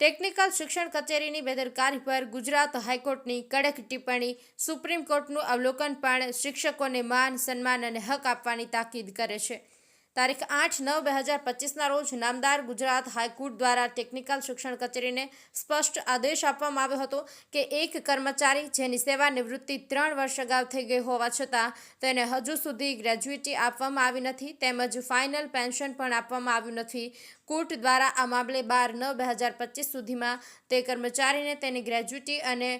Technical શિક્ષણ કચેરીની બેદરકારી પર ગુજરાત હાઈકોર્ટની કડક ટિપ્પણી, સુપ્રીમ કોર્ટનું અવલોકન પણ શિક્ષકોને માન, સન્માન અને હક આપવાની તાકીદ કરે છે. તારીખ આઠ નવ બે હજાર પચીસના રોજ નામદાર ગુજરાત હાઈકોર્ટ દ્વારા ટેકનિકલ શિક્ષણ કચેરીને સ્પષ્ટ આદેશ આપવામાં આવ્યો હતો કે એક કર્મચારી જેની સેવા નિવૃત્તિ ત્રણ વર્ષ અગાઉ થઈ ગઈ હોવા છતાં તેને હજુ સુધી ગ્રેજ્યુટી આપવામાં આવી નથી તેમજ ફાઇનલ પેન્શન પણ આપવામાં આવ્યું નથી. કોર્ટ દ્વારા આ મામલે બાર નવ બે હજાર પચીસ સુધીમાં તે કર્મચારીને તેની ગ્રેજ્યુટી અને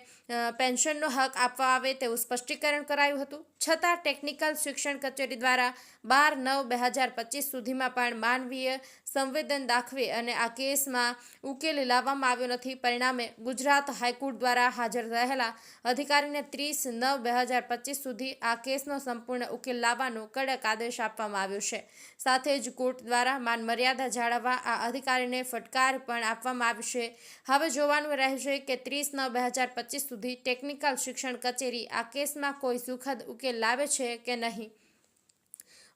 પેન્શનનો હક આપવા આવે તેવું સ્પષ્ટીકરણ કરાયું હતું. છતાં ટેકનિકલ શિક્ષણ કચેરી દ્વારા બાર નવ બે હજાર પચીસ સુધીમાં પણ માનવીય સંવેદન દાખવી અને આ કેસમાં ઉકેલ લાવવામાં આવ્યો નથી. પરિણામે ગુજરાત હાઈકોર્ટ દ્વારા હાજર રહેલા અધિકારીને ત્રીસ નવ બે હજાર પચીસ સુધી આ કેસનો સંપૂર્ણ ઉકેલ લાવવાનો કડક આદેશ આપવામાં આવ્યો છે. સાથે જ કોર્ટ દ્વારા માન મર્યાદા જાળવવા આ અધિકારીને ફટકાર પણ આપવામાં આવશે હવે જોવાનું રહેશે કે ત્રીસ નવ બે હજાર પચીસ સુધી ટેકનિકલ શિક્ષણ કચેરી આ કેસમાં કોઈ સુખદ ઉકેલ લાવે છે કે નહીં?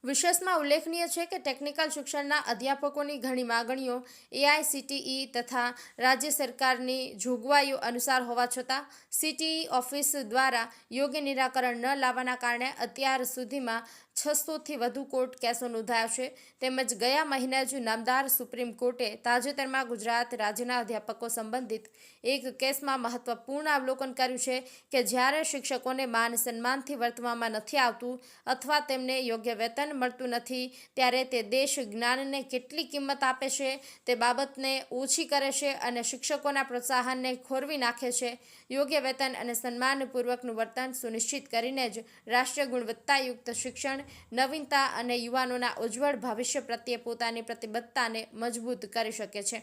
વિશેષમાં ઉલ્લેખનીય છે કે ટેકનિકલ શિક્ષણના અધ્યાપકોની ઘણી માગણીઓ એઆઈસીટીઈ તથા રાજ્ય સરકારની જોગવાઈઓ અનુસાર હોવા છતાં સીટીઈ ઓફિસ દ્વારા યોગ્ય નિરાકરણ ન લાવવાના કારણે અત્યાર સુધીમાં છસોથી વધુ કોર્ટ કેસો નોંધાયા છે. તેમજ ગયા મહિને જ નામદાર સુપ્રીમ કોર્ટે તાજેતરમાં ગુજરાત રાજ્યના અધ્યાપકો સંબંધિત એક કેસમાં મહત્વપૂર્ણ અવલોકન કર્યું છે કે જ્યારે શિક્ષકોને માન સન્માનથી વર્તવામાં નથી આવતું અથવા તેમને યોગ્ય વેતન મળતું નથી, ત્યારે તે દેશ જ્ઞાનને કેટલી કિંમત આપે છે, તે બાબતને ઓછી કરે છે અને શિક્ષકોના પ્રોત્સાહનને ખોરવી નાખે છે. યોગ્ય વેતન અને સન્માનપૂર્વકનું વર્તન સુનિશ્ચિત કરીને જ રાષ્ટ્રીય ગુણવત્તાયુક્ત શિક્ષણ નવીનતા અને યુવાનોના ઉજ્જવળ ભવિષ્ય પ્રત્યે પોતાની પ્રતિબદ્ધતાને મજબૂત કરી શકે છે.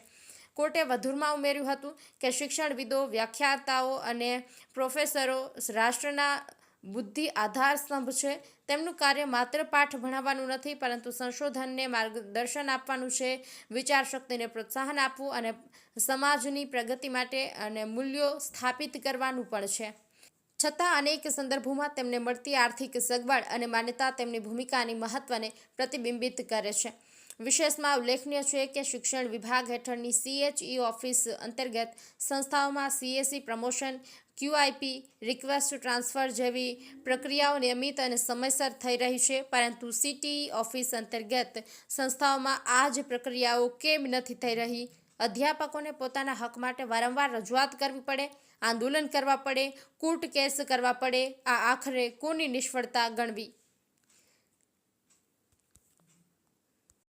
કોર્ટે વધુમાં ઉમેર્યું હતું કે શિક્ષણવિદો, વ્યાખ્યાતાઓ અને પ્રોફેસરો રાષ્ટ્રના બુદ્ધિ આધાર સ્તંભ છે. તેમનું કાર્ય માત્ર પાઠ ભણાવવાનું નથી, પરંતુ સંશોધનને માર્ગદર્શન આપવાનું છે. વિચાર શક્તિને પ્રોત્સાહન આપવું અને સમાજની પ્રગતિ માટે અને મૂલ્યો સ્થાપિત કરવાનું પણ છે. છતાં અનેક સંદર્ભોમાં તેમને મળતી આર્થિક સગવડ અને માન્યતા તેમની ભૂમિકાની મહત્વને પ્રતિબિંબિત કરે છે. વિશેષમાં ઉલ્લેખનીય છે કે શિક્ષણ વિભાગ હેઠળની સીએચઈ ઓફિસ અંતર્ગત સંસ્થાઓમાં CSC promotion QIP request transfer જેવી પ્રક્રિયાઓ નિયમિત અને સમયસર થઈ રહી છે. પરંતુ સીટીઈ ઓફિસ અંતર્ગત સંસ્થાઓમાં આ જ પ્રક્રિયાઓ કેમ નથી થઈ રહી? અધ્યાપકોને પોતાના હક માટે વારંવાર રજૂઆત કરવી પડે, આંદોલન કરવા પડે કોર્ટ કેસ કરવા પડે, આ આખરે કોની નિષ્ફળતા ગણવી?